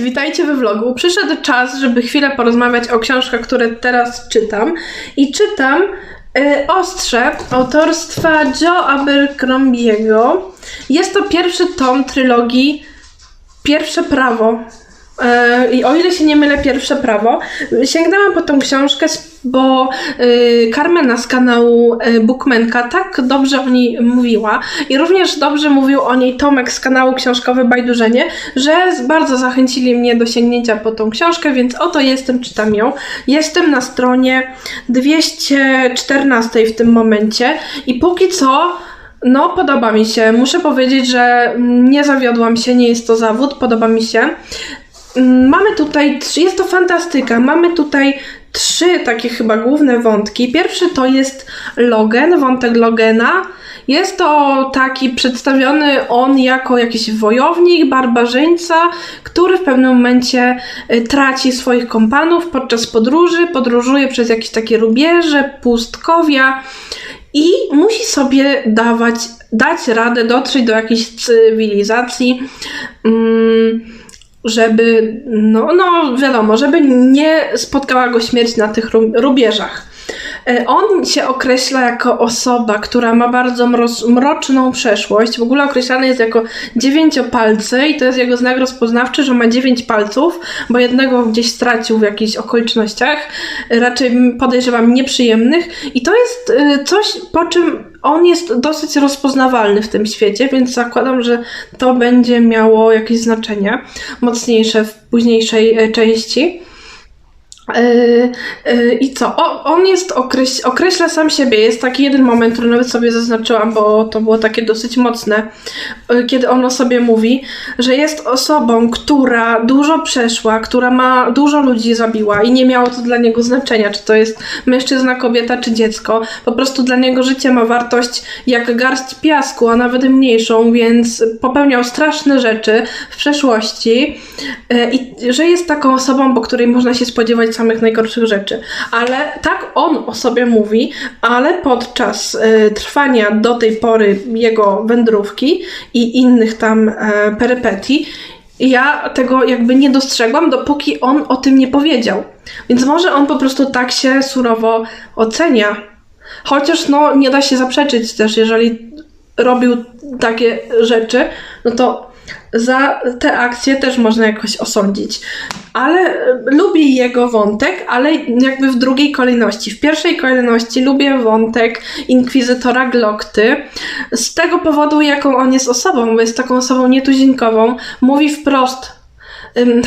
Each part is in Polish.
Witajcie we vlogu. Przyszedł czas, żeby chwilę porozmawiać o książkach, które teraz czytam. I czytam y, Ostrze autorstwa Joe Abercrombiego. Jest to pierwszy tom trylogii Pierwsze Prawo. Y, I o ile się nie mylę, pierwsze prawo. Sięgnęłam po tą książkę, bo y, Carmena z kanału y, Bookmenka tak dobrze o niej mówiła i również dobrze mówił o niej Tomek z kanału Książkowe Bajdurzenie, że bardzo zachęcili mnie do sięgnięcia po tą książkę, więc oto jestem, czytam ją. Jestem na stronie 214 w tym momencie i póki co no, podoba mi się. Muszę powiedzieć, że nie zawiodłam się, nie jest to zawód, podoba mi się. Mamy tutaj, jest to fantastyka. Mamy tutaj trzy takie chyba główne wątki. Pierwszy to jest Logan, wątek Logena. Jest to taki przedstawiony on jako jakiś wojownik, barbarzyńca, który w pewnym momencie y, traci swoich kompanów podczas podróży, podróżuje przez jakieś takie rubieże, pustkowia i musi sobie dawać, dać radę dotrzeć do jakiejś cywilizacji. Mm, żeby, no, no wiadomo, żeby nie spotkała go śmierć na tych ru- rubieżach. E, On się określa jako osoba, która ma bardzo mroczną przeszłość. W ogóle określany jest jako dziewięciopalcy i to jest jego znak rozpoznawczy, że ma dziewięć palców, bo jednego gdzieś stracił w jakichś okolicznościach, raczej podejrzewam nieprzyjemnych. I to jest e, coś, po czym on jest dosyć rozpoznawalny w tym świecie, więc zakładam, że to będzie miało jakieś znaczenie mocniejsze w późniejszej e, części. Yy, yy, I co? O, on jest okreś, określa sam siebie. Jest taki jeden moment, który nawet sobie zaznaczyłam, bo to było takie dosyć mocne, yy, kiedy on o sobie mówi, że jest osobą, która dużo przeszła, która ma dużo ludzi zabiła i nie miało to dla niego znaczenia, czy to jest mężczyzna, kobieta, czy dziecko. Po prostu dla niego życie ma wartość jak garść piasku, a nawet mniejszą, więc popełniał straszne rzeczy w przeszłości i że jest taką osobą, po której można się spodziewać samych najgorszych rzeczy. Ale tak on o sobie mówi, ale podczas e, trwania do tej pory jego wędrówki i innych tam e, perypetii, ja tego jakby nie dostrzegłam, dopóki on o tym nie powiedział. Więc może on po prostu tak się surowo ocenia. Chociaż no nie da się zaprzeczyć też, jeżeli robił takie rzeczy, no to za te akcje też można jakoś osądzić. Ale e, lubię jego wątek, ale jakby w drugiej kolejności. W pierwszej kolejności lubię wątek inkwizytora Glokty. Z tego powodu, jaką on jest osobą, bo jest taką osobą nietuzinkową. Mówi wprost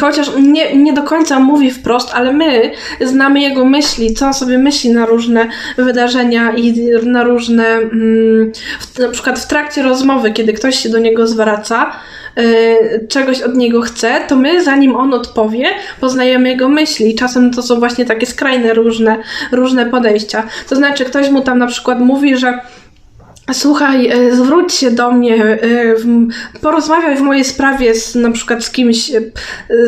Chociaż nie, nie do końca mówi wprost, ale my znamy jego myśli, co on sobie myśli na różne wydarzenia i na różne, mm, na przykład w trakcie rozmowy, kiedy ktoś się do niego zwraca, y, czegoś od niego chce, to my zanim on odpowie, poznajemy jego myśli. Czasem to są właśnie takie skrajne różne, różne podejścia. To znaczy ktoś mu tam na przykład mówi, że Słuchaj, e, zwróć się do mnie, e, porozmawiaj w mojej sprawie z, na przykład z kimś, e,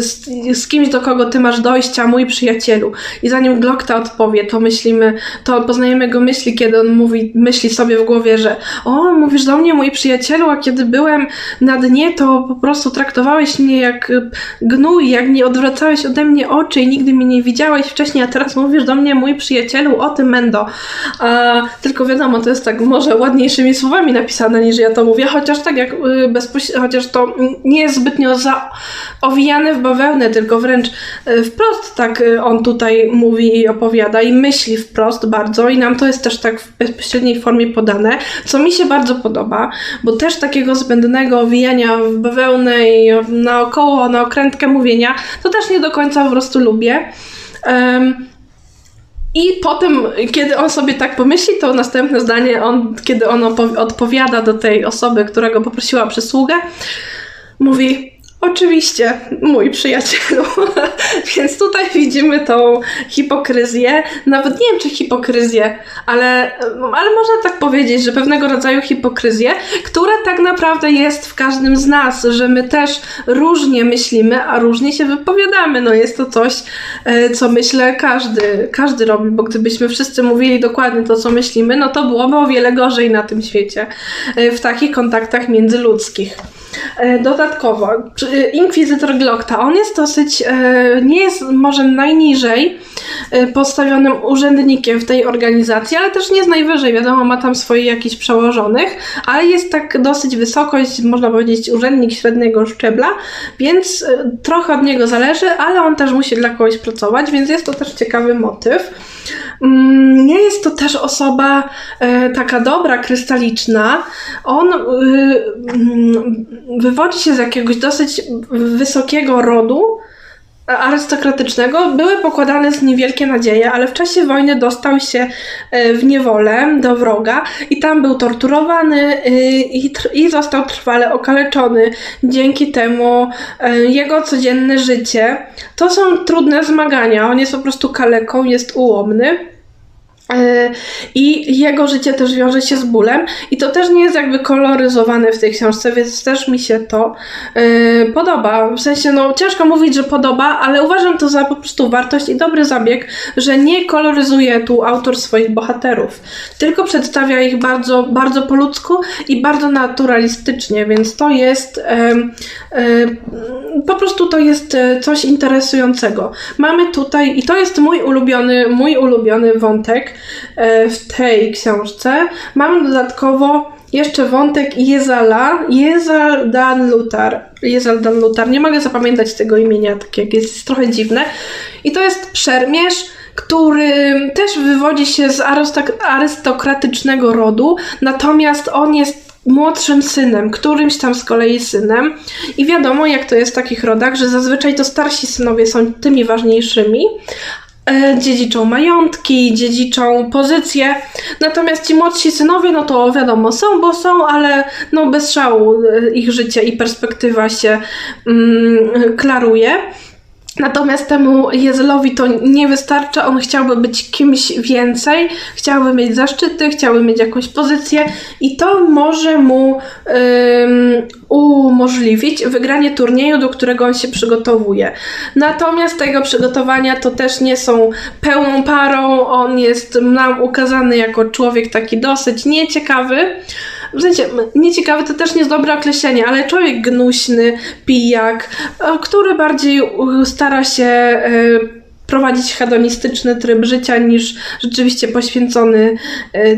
z, z kimś, do kogo ty masz dojścia, mój przyjacielu. I zanim Glokta odpowie, to myślimy, to poznajemy jego myśli, kiedy on mówi, myśli sobie w głowie, że o, mówisz do mnie, mój przyjacielu, a kiedy byłem na dnie, to po prostu traktowałeś mnie jak gnój, jak nie odwracałeś ode mnie oczy i nigdy mnie nie widziałeś wcześniej, a teraz mówisz do mnie, mój przyjacielu, o ty mendo. A, tylko wiadomo, to jest tak może ładniejszymi słowami napisane niż ja to mówię, chociaż tak jak y, bezpoś- chociaż to nie jest zbytnio za owijane w bawełnę, tylko wręcz y, wprost tak y, on tutaj mówi i opowiada i myśli wprost bardzo i nam to jest też tak w bezpośredniej formie podane, co mi się bardzo podoba, bo też takiego zbędnego owijania w bawełnę i naokoło, na okrętkę mówienia, to też nie do końca po prostu lubię. Em, i potem, kiedy on sobie tak pomyśli, to następne zdanie, on, kiedy on odpowiada do tej osoby, która go poprosiła o przysługę, mówi: Oczywiście, mój przyjacielu. Więc tutaj widzimy tą hipokryzję. Nawet nie wiem, czy hipokryzję, ale, ale można tak powiedzieć, że pewnego rodzaju hipokryzję, która tak naprawdę jest w każdym z nas, że my też różnie myślimy, a różnie się wypowiadamy. No jest to coś, e, co myślę każdy, każdy robi, bo gdybyśmy wszyscy mówili dokładnie to, co myślimy, no to byłoby o wiele gorzej na tym świecie, e, w takich kontaktach międzyludzkich. E, Dodatkowo, e, Inkwizytor Glokta, on jest dosyć, e, nie jest może najniżej postawionym urzędnikiem w tej organizacji, ale też nie jest najwyżej, wiadomo, ma tam swoich jakichś przełożonych, ale jest tak dosyć wysoko, można powiedzieć, urzędnik średniego szczebla, więc trochę od niego zależy, ale on też musi dla kogoś pracować, więc jest to też ciekawy motyw. Mm, Nie jest to też osoba e, taka dobra, krystaliczna. On y, mm, wywodzi się z jakiegoś dosyć wysokiego rodu e, arystokratycznego. Były pokładane z niewielkie nadzieje, ale w czasie wojny dostał się e, w niewolę do wroga i tam był torturowany y, i, i został trwale okaleczony. Dzięki temu e, jego codzienne życie to są trudne zmagania. On jest po prostu kaleką, jest ułomny. E, I jego życie też wiąże się z bólem, i to też nie jest jakby koloryzowane w tej książce, więc też mi się to e, podoba. W sensie, no ciężko mówić, że podoba, ale uważam to za po prostu wartość i dobry zabieg, że nie koloryzuje tu autor swoich bohaterów, tylko przedstawia ich bardzo, bardzo po ludzku i bardzo naturalistycznie, więc to jest em, em, po prostu to jest coś interesującego. Mamy tutaj, i to jest mój ulubiony, mój ulubiony wątek w tej książce. Mamy dodatkowo jeszcze wątek Jezala, Jezal Dan Lutar. Jezal Dan Lutar, nie mogę zapamiętać tego imienia, tak jak jest, jest trochę dziwne. I to jest szermierz, który też wywodzi się z arystok- arystokratycznego rodu, natomiast on jest młodszym synem, którymś tam z kolei synem. I wiadomo, jak to jest w takich rodach, że zazwyczaj to starsi synowie są tymi ważniejszymi. E, Dziedziczą majątki, dziedziczą pozycje, natomiast ci młodsi synowie, no to wiadomo, są, bo są, ale no bez szału e, ich życie i perspektywa się mm, klaruje. Natomiast temu Jezelowi to nie wystarcza, on chciałby być kimś więcej, chciałby mieć zaszczyty, chciałby mieć jakąś pozycję i to może mu ym, umożliwić wygranie turnieju, do którego on się przygotowuje. Natomiast tego przygotowania to też nie są pełną parą, on jest nam ukazany jako człowiek taki dosyć nieciekawy, w sensie, nieciekawy to też nie jest dobre określenie, ale człowiek gnuśny, pijak, e, który bardziej stara się e, prowadzić hedonistyczny tryb życia niż rzeczywiście poświęcony e,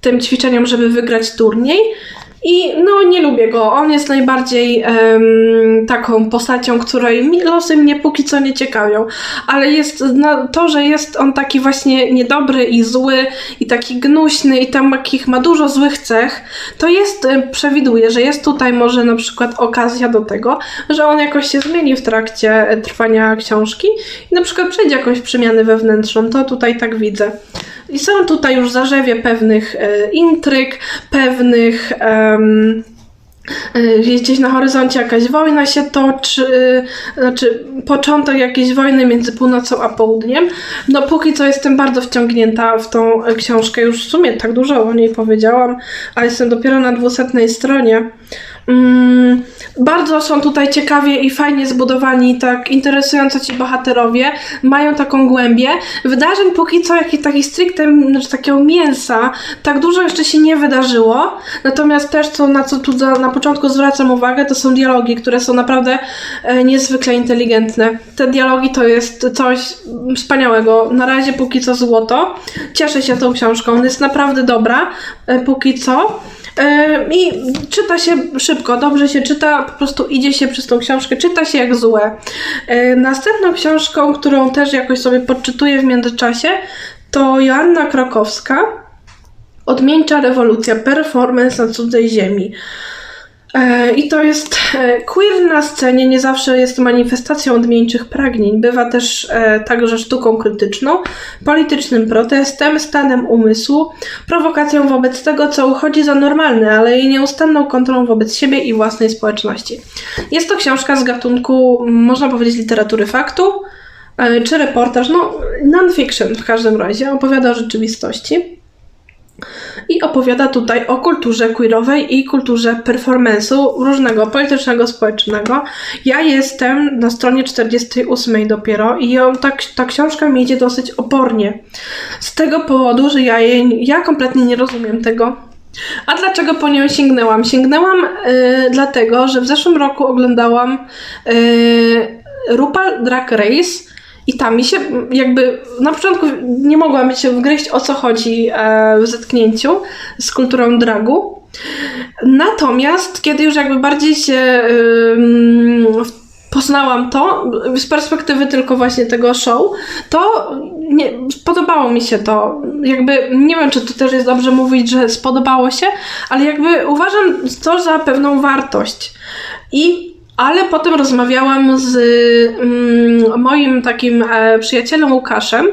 tym ćwiczeniom, żeby wygrać turniej. I no nie lubię go. On jest najbardziej em, taką postacią, której losy mnie póki co nie ciekawią. Ale jest na, to, że jest on taki właśnie niedobry i zły i taki gnuśny i tam takich ma dużo złych cech, to jest, e, przewiduję, że jest tutaj może na przykład okazja do tego, że on jakoś się zmieni w trakcie e, trwania książki i na przykład przejdzie jakąś przemianę wewnętrzną. To tutaj tak widzę. I są tutaj już zarzewie pewnych e, intryg, pewnych. em, e, gdzieś na horyzoncie jakaś wojna się toczy, e, znaczy początek jakiejś wojny między północą a południem. No póki co jestem bardzo wciągnięta w tą e, książkę, już w sumie tak dużo o niej powiedziałam, ale jestem dopiero na dwusetnej stronie. Mm, bardzo są tutaj ciekawie i fajnie zbudowani, tak interesująco ci bohaterowie, mają taką głębię. Wydarzeń póki co, jakich takich stricte, znaczy takiego mięsa, tak dużo jeszcze się nie wydarzyło. Natomiast też, co, na co tu za, na początku zwracam uwagę, to są dialogi, które są naprawdę e, niezwykle inteligentne. Te dialogi to jest coś wspaniałego. Na razie póki co złoto. Cieszę się tą książką, jest naprawdę dobra e, póki co. I czyta się szybko, dobrze się czyta, po prostu idzie się przez tą książkę, czyta się jak złe. Następną książką, którą też jakoś sobie podczytuję w międzyczasie, to Joanna Krokowska. Odmieńcza rewolucja, performance na cudzej ziemi. E, I to jest e, queer na scenie, nie zawsze jest manifestacją odmieńczych pragnień. Bywa też e, także sztuką krytyczną, politycznym protestem, stanem umysłu, prowokacją wobec tego, co uchodzi za normalne, ale i nieustanną kontrą wobec siebie i własnej społeczności. Jest to książka z gatunku, można powiedzieć, literatury faktu, czy reportaż, no non-fiction w każdym razie, opowiada o rzeczywistości. I opowiada tutaj o kulturze queerowej i kulturze performance'u różnego, politycznego, społecznego. Ja jestem na stronie 48 dopiero i ją, ta, ta książka mi idzie dosyć opornie. Z tego powodu, że ja, jej, ja kompletnie nie rozumiem tego, A dlaczego po nią sięgnęłam? Sięgnęłam y, dlatego, że w zeszłym roku oglądałam y, RuPaul Drag Race i tam mi się jakby na początku nie mogłam się wgryźć o co chodzi e, w zetknięciu z kulturą dragu. Natomiast kiedy już jakby bardziej się poznałam to z perspektywy tylko właśnie tego show, to nie, podobało mi się to. Jakby nie wiem, czy to też jest dobrze mówić, że spodobało się, ale jakby uważam to za pewną wartość. I ale potem rozmawiałam z mm, moim takim e, przyjacielem Łukaszem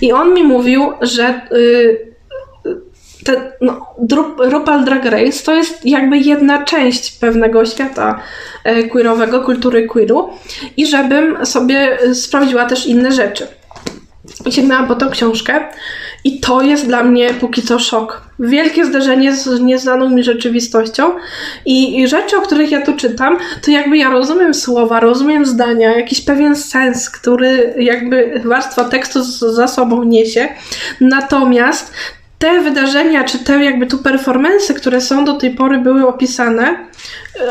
i on mi mówił, że y, te, no, Drag Race to jest jakby jedna część pewnego świata e, queerowego, kultury queeru i żebym sobie sprawdziła też inne rzeczy. I sięgnęłam po tą książkę i to jest dla mnie póki co szok. Wielkie zderzenie z nieznaną mi rzeczywistością i, i rzeczy, o których ja tu czytam, to jakby ja rozumiem słowa, rozumiem zdania, jakiś pewien sens, który jakby warstwa tekstu za sobą niesie. Natomiast te wydarzenia, czy te jakby tu performance, które są do tej pory były opisane,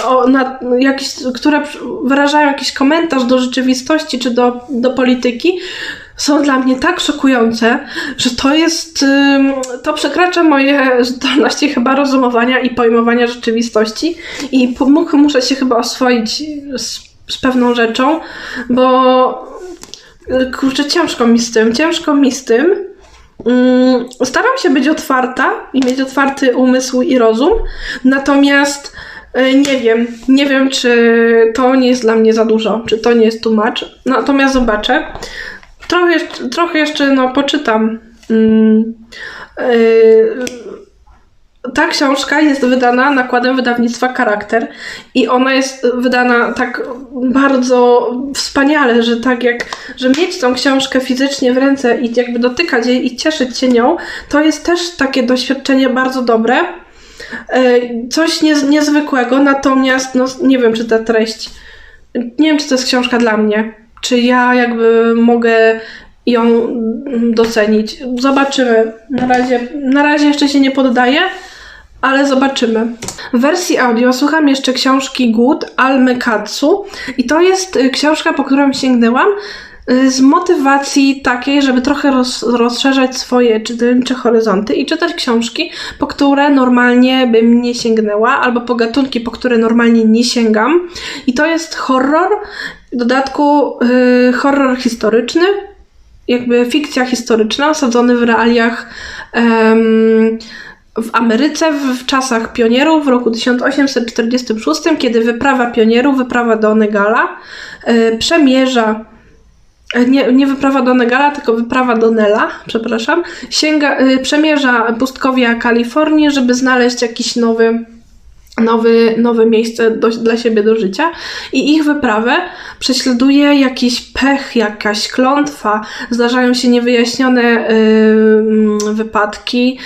o, na, jakieś, które wyrażają jakiś komentarz do rzeczywistości czy do, do polityki, są dla mnie tak szokujące, że to jest, to przekracza moje zdolności chyba rozumowania i pojmowania rzeczywistości i muszę się chyba oswoić z, z pewną rzeczą, bo kurczę, ciężko mi z tym, ciężko mi z tym, Mm, staram się być otwarta i mieć otwarty umysł i rozum, natomiast e, nie wiem, nie wiem, czy to nie jest dla mnie za dużo, czy to nie jest much. Natomiast zobaczę. Trochę, trochę jeszcze no, poczytam. Mm, yy, ta książka jest wydana nakładem wydawnictwa Charakter i ona jest wydana tak bardzo wspaniale, że tak jak, że mieć tą książkę fizycznie w ręce i jakby dotykać jej i cieszyć się nią, to jest też takie doświadczenie bardzo dobre. E, coś niezwykłego, natomiast no, nie wiem, czy ta treść, nie wiem, czy to jest książka dla mnie. Czy ja jakby mogę ją docenić. Zobaczymy. Na razie, na razie jeszcze się nie poddaję ale zobaczymy. W wersji audio słucham jeszcze książki Good Almy Katsu i to jest y, książka, po którą sięgnęłam y, z motywacji takiej, żeby trochę roz, rozszerzać swoje czytelnicze horyzonty i czytać książki, po które normalnie bym nie sięgnęła, albo po gatunki, po które normalnie nie sięgam. I to jest horror, w dodatku yy, horror historyczny, jakby fikcja historyczna, osadzony w realiach yy, w Ameryce w, czasach pionierów w roku 1846, kiedy wyprawa pionierów, wyprawa do Negala, yy, przemierza e, nie, nie wyprawa do Negala, tylko wyprawa do Nela, przepraszam, sięga, yy, przemierza pustkowia Kalifornii, żeby znaleźć jakiś nowy nowy, nowe miejsce do, dla siebie do życia i ich wyprawę prześladuje jakiś pech, jakaś klątwa, zdarzają się niewyjaśnione y, wypadki,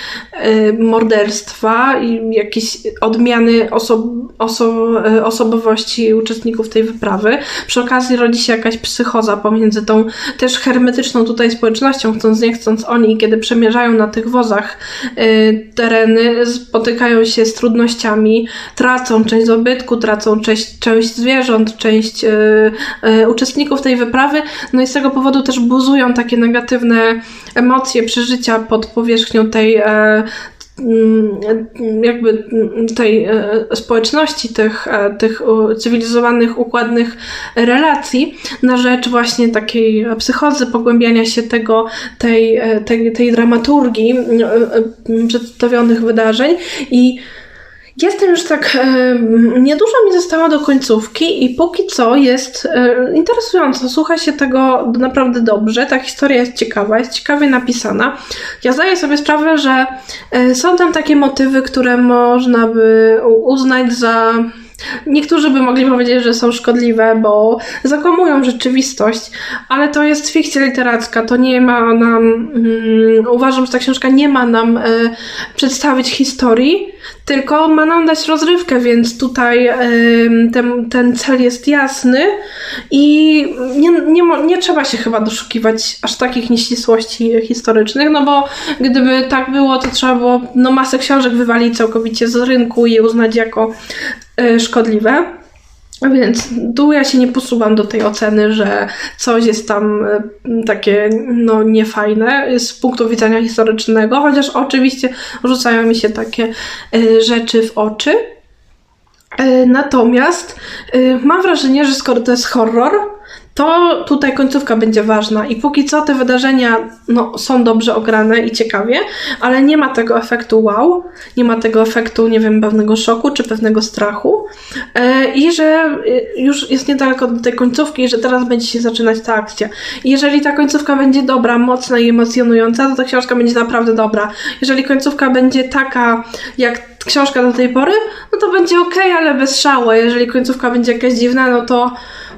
y, morderstwa i jakieś odmiany oso, oso, y, osobowości uczestników tej wyprawy. Przy okazji rodzi się jakaś psychoza pomiędzy tą też hermetyczną tutaj społecznością, chcąc nie chcąc oni, kiedy przemierzają na tych wozach y, tereny, spotykają się z trudnościami, tracą część dobytku, tracą część, część zwierząt, część y, y, uczestników tej wyprawy, no i z tego powodu też buzują takie negatywne emocje, przeżycia pod powierzchnią tej y, jakby tej społeczności, tych, tych cywilizowanych, układnych relacji na rzecz właśnie takiej psychozy, pogłębiania się tego, tej, tej, tej dramaturgii przedstawionych wydarzeń. I Jestem już tak, e, niedużo mi zostało do końcówki i póki co jest e, interesująco. Słucha się tego naprawdę dobrze. Ta historia jest ciekawa, jest ciekawie napisana. Ja zdaję sobie sprawę, że e, są tam takie motywy, które można by uznać za Niektórzy by mogli powiedzieć, że są szkodliwe, bo zakłamują rzeczywistość, ale to jest fikcja literacka. To nie ma nam, um, uważam, że ta książka nie ma nam e, przedstawić historii, tylko ma nam dać rozrywkę, więc tutaj ten, ten cel jest jasny i nie, nie, nie trzeba się chyba doszukiwać aż takich nieścisłości historycznych, no bo gdyby tak było, to trzeba było no, masę książek wywalić całkowicie z rynku i je uznać jako y, szkodliwe. A Więc tu ja się nie posuwam do tej oceny, że coś jest tam e, takie no niefajne z punktu widzenia historycznego, chociaż oczywiście rzucają mi się takie e, rzeczy w oczy. E, Natomiast mam wrażenie, że skoro to jest horror, to tutaj końcówka będzie ważna i póki co te wydarzenia no, są dobrze ograne i ciekawie, ale nie ma tego efektu wow, nie ma tego efektu, nie wiem, pewnego szoku czy pewnego strachu e, i że e, już jest niedaleko do tej końcówki że teraz będzie się zaczynać ta akcja. Jeżeli ta końcówka będzie dobra, mocna i emocjonująca, to ta książka będzie naprawdę dobra. Jeżeli końcówka będzie taka jak książka do tej pory, no to będzie ok, ale bez szału. Jeżeli końcówka będzie jakaś dziwna, no to,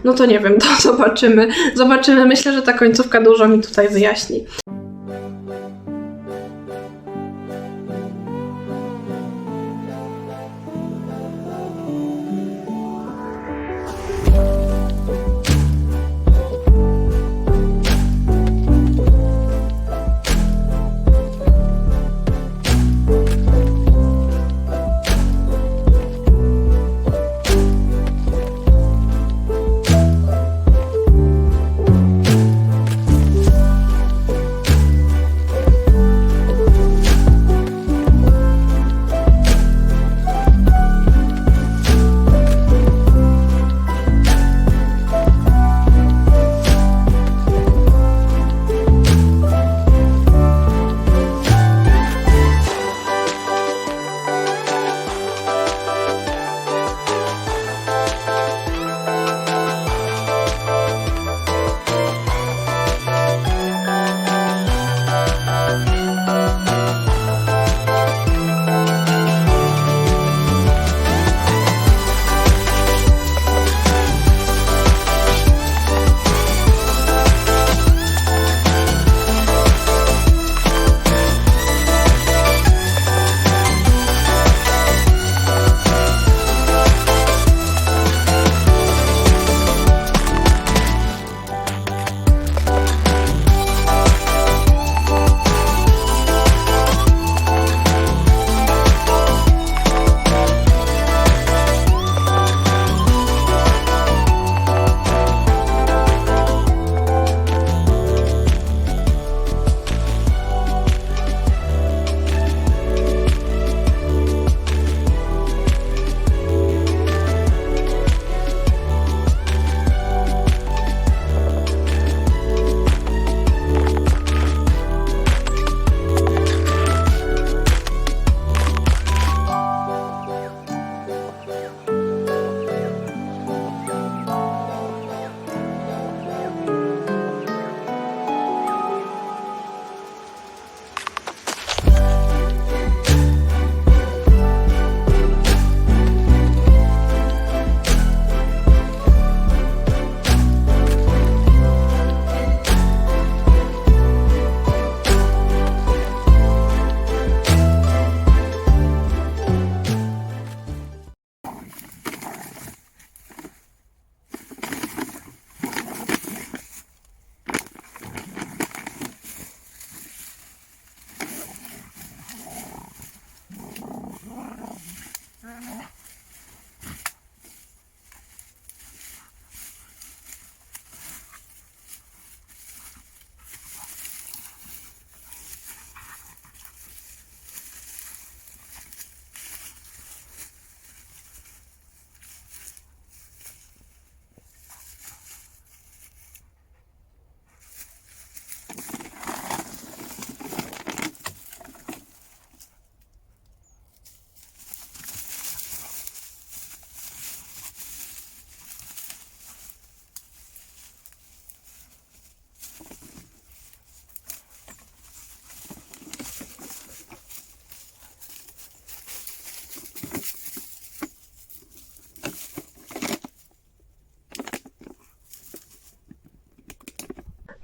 no to nie wiem, to zobaczymy. Zobaczymy. Myślę, że ta końcówka dużo mi tutaj wyjaśni.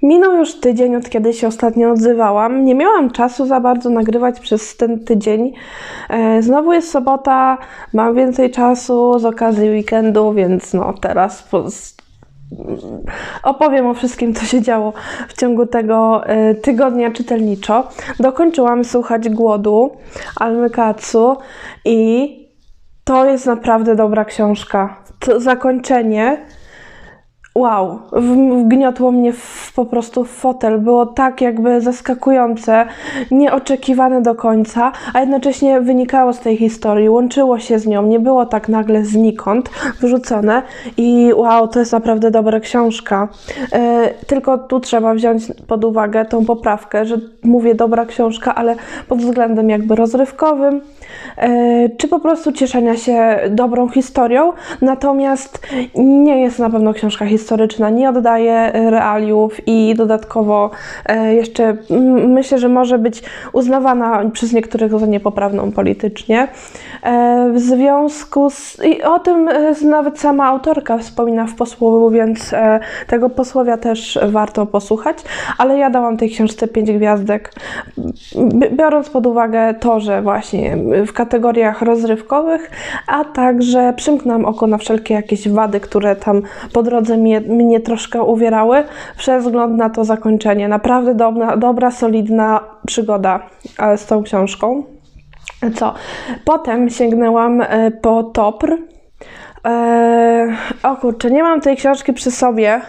Minął już tydzień, od kiedy się ostatnio odzywałam. Nie miałam czasu za bardzo nagrywać przez ten tydzień. E, Znowu jest sobota, mam więcej czasu z okazji weekendu, więc no teraz opowiem o wszystkim, co się działo w ciągu tego e, tygodnia czytelniczo. Dokończyłam słuchać Głodu Almy Katsu i to jest naprawdę dobra książka. To zakończenie Wow, wgniotło mnie w, po prostu w fotel. Było tak jakby zaskakujące, nieoczekiwane do końca, a jednocześnie wynikało z tej historii, łączyło się z nią, nie było tak nagle znikąd wyrzucone i wow, to jest naprawdę dobra książka. E, tylko tu trzeba wziąć pod uwagę tą poprawkę, że mówię dobra książka, ale pod względem jakby rozrywkowym, czy po prostu cieszenia się dobrą historią, natomiast nie jest na pewno książka historyczna, nie oddaje realiów i dodatkowo e, jeszcze myślę, że może być uznawana przez niektórych za niepoprawną politycznie. E, W związku z... i o tym e, nawet sama autorka wspomina w posłowiu, więc e, tego posłowia też warto posłuchać, ale ja dałam tej książce 5 gwiazdek, biorąc pod uwagę to, że właśnie w kategoriach rozrywkowych, a także przymknęłam oko na wszelkie jakieś wady, które tam po drodze mnie, mnie troszkę uwierały, przez wzgląd na to zakończenie. Naprawdę dobra, dobra solidna przygoda e, z tą książką. Co? Potem sięgnęłam e, po Topr. E, o kurczę, nie mam tej książki przy sobie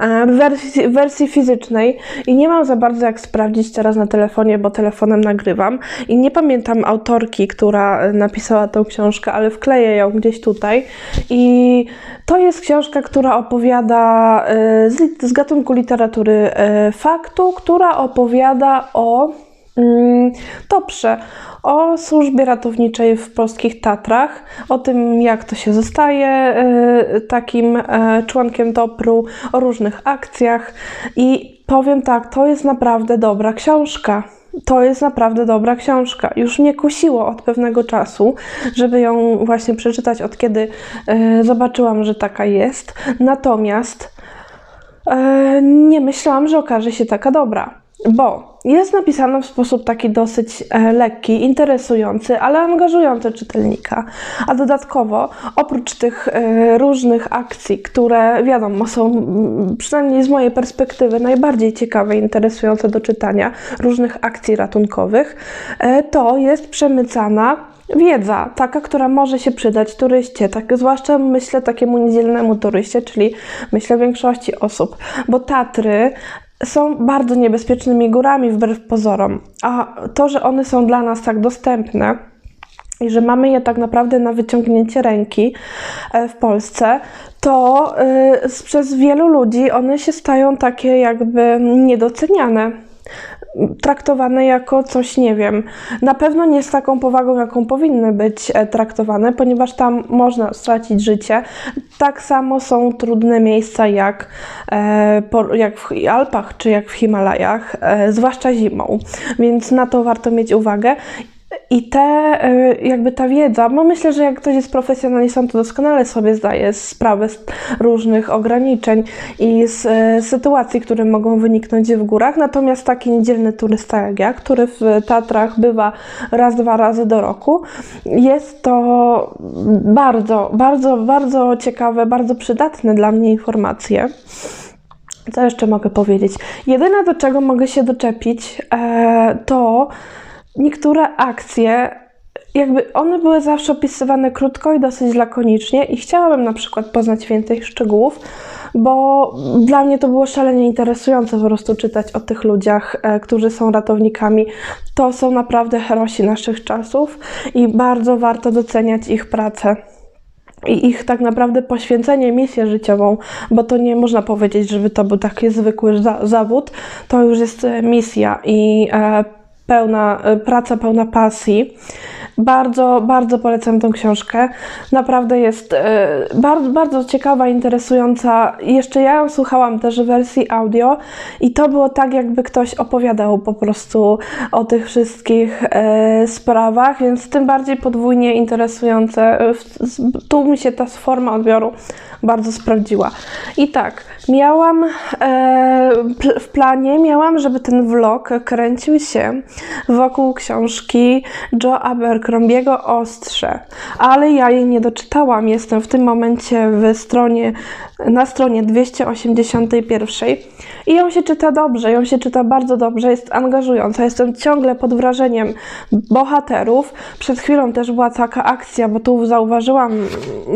w wersji, wersji fizycznej i nie mam za bardzo jak sprawdzić teraz na telefonie, bo telefonem nagrywam. I nie pamiętam autorki, która e, napisała tą książkę, ale wkleję ją gdzieś tutaj. I to jest książka, która opowiada e, z, z gatunku literatury e, faktu, która opowiada o mm, Toprze, o służbie ratowniczej w polskich Tatrach, o tym, jak to się zostaje e, takim e, członkiem Topru, o różnych akcjach. I powiem tak, to jest naprawdę dobra książka. To jest naprawdę dobra książka. Już mnie kusiło od pewnego czasu, żeby ją właśnie przeczytać, od kiedy e, zobaczyłam, że taka jest. Natomiast e, nie myślałam, że okaże się taka dobra. Bo jest napisana w sposób taki dosyć e, lekki, interesujący, ale angażujący czytelnika. A dodatkowo, oprócz tych e, różnych akcji, które wiadomo są, przynajmniej z mojej perspektywy, najbardziej ciekawe interesujące do czytania, różnych akcji ratunkowych, e, to jest przemycana wiedza, taka, która może się przydać turyście, tak, zwłaszcza myślę takiemu niedzielnemu turyście, czyli myślę większości osób, bo Tatry są bardzo niebezpiecznymi górami wbrew pozorom, a to, że one są dla nas tak dostępne i że mamy je tak naprawdę na wyciągnięcie ręki e, w Polsce, to s- przez wielu ludzi one się stają takie jakby niedoceniane traktowane jako coś, nie wiem, na pewno nie z taką powagą, jaką powinny być e, traktowane, ponieważ tam można stracić życie. Tak samo są trudne miejsca jak, e, jak w Alpach czy jak w Himalajach, e, zwłaszcza zimą, więc na to warto mieć uwagę. I te, e, jakby ta wiedza, bo myślę, że jak ktoś jest profesjonalistą, to doskonale sobie zdaje sprawę z różnych ograniczeń i z e, sytuacji, które mogą wyniknąć w górach. Natomiast taki niedzielny turysta jak ja, który w Tatrach bywa raz, dwa razy do roku, jest to bardzo, bardzo, bardzo ciekawe, bardzo przydatne dla mnie informacje. Co jeszcze mogę powiedzieć? Jedyne, do czego mogę się doczepić, e, to niektóre akcje, jakby one były zawsze opisywane krótko i dosyć lakonicznie, i chciałabym na przykład poznać więcej szczegółów, bo dla mnie to było szalenie interesujące po prostu czytać o tych ludziach, e, którzy są ratownikami. To są naprawdę herosi naszych czasów i bardzo warto doceniać ich pracę i ich tak naprawdę poświęcenie, misję życiową, bo to nie można powiedzieć, żeby to był taki zwykły za zawód, to już jest e, misja i e, pełna, e, praca pełna pasji. Bardzo, bardzo polecam tą książkę. Naprawdę jest e, bardzo, bardzo ciekawa, interesująca. Jeszcze ja ją słuchałam też w wersji audio i to było tak, jakby ktoś opowiadał po prostu o tych wszystkich e, sprawach, więc tym bardziej podwójnie interesujące. E, Tu mi się ta forma odbioru bardzo sprawdziła. I tak, miałam w planie, miałam, żeby ten vlog kręcił się wokół książki Joe Abercrombiego Ostrze, ale ja jej nie doczytałam. Jestem w tym momencie w stronie, na stronie 281 i ją się czyta dobrze, ją się czyta bardzo dobrze, jest angażująca. Jestem ciągle pod wrażeniem bohaterów. Przed chwilą też była taka akcja, bo tu zauważyłam,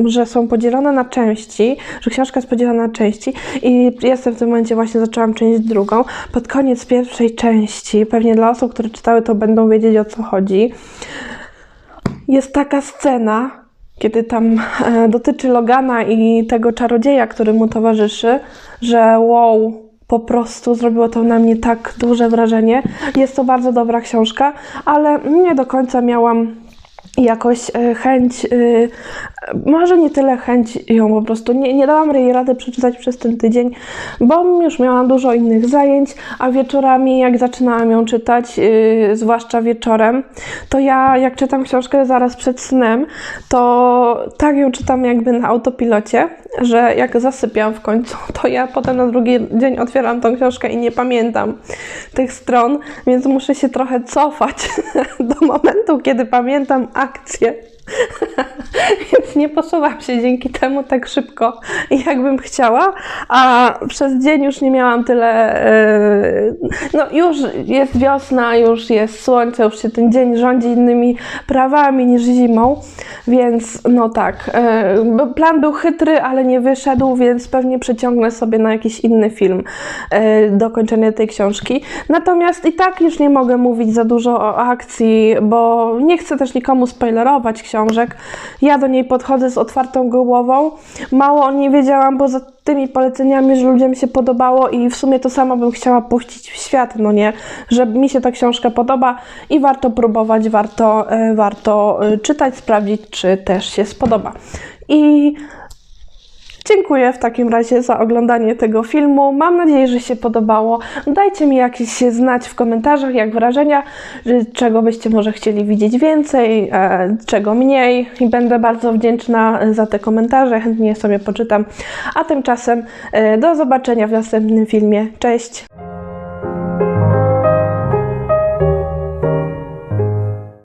że są podzielone na części, że książka jest podzielona na części i jestem w tym momencie właśnie zaczęłam część drugą. Pod koniec pierwszej części, pewnie dla osób, które czytały, to będą wiedzieć o co chodzi. Jest taka scena, kiedy tam e, dotyczy Logana i tego czarodzieja, który mu towarzyszy, że wow, po prostu zrobiło to na mnie tak duże wrażenie. Jest to bardzo dobra książka, ale nie do końca miałam jakoś e, chęć, e, może nie tyle chęć ją po prostu, nie, nie dałam jej rady przeczytać przez ten tydzień, bo już miałam dużo innych zajęć, a wieczorami jak zaczynałam ją czytać, e, zwłaszcza wieczorem, to ja jak czytam książkę zaraz przed snem, to tak ją czytam jakby na autopilocie, że jak zasypiam w końcu, to ja potem na drugi dzień otwieram tą książkę i nie pamiętam tych stron, więc muszę się trochę cofać do momentu, kiedy pamiętam akcję. Więc nie posuwam się dzięki temu tak szybko, jakbym chciała, a przez dzień już nie miałam tyle. e, No, już jest wiosna, już jest słońce, już się ten dzień rządzi innymi prawami niż zimą, więc no tak. bo Plan był chytry, ale nie wyszedł, więc pewnie przeciągnę sobie na jakiś inny film e, dokończenie tej książki. Natomiast i tak już nie mogę mówić za dużo o akcji, bo nie chcę też nikomu spoilerować książek. Ja do niej podchodzę z otwartą głową. Mało o niej wiedziałam poza tymi poleceniami, że ludziom się podobało i w sumie to samo bym chciała puścić w świat, no nie? Że mi się ta książka podoba i warto próbować, warto, e, warto e, czytać, sprawdzić, czy też się spodoba. I Dziękuję w takim razie za oglądanie tego filmu. Mam nadzieję, że się podobało. Dajcie mi jakieś znać w komentarzach, jak wrażenia, że- czego byście może chcieli widzieć więcej, e, czego mniej. I będę bardzo wdzięczna za te komentarze, chętnie sobie poczytam. A tymczasem e, do zobaczenia w następnym filmie. Cześć!